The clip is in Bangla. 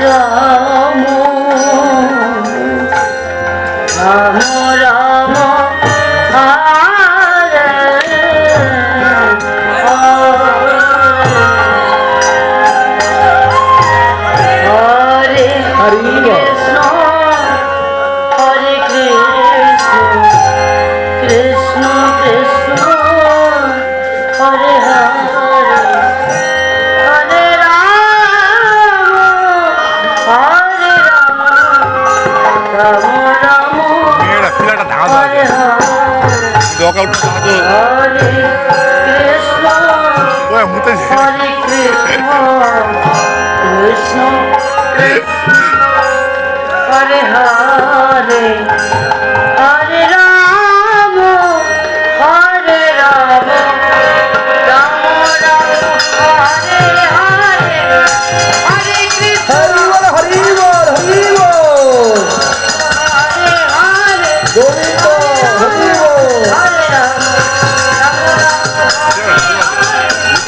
রাম রাম লকআউট সাহায্য ওই মুতে হরে হরে হরে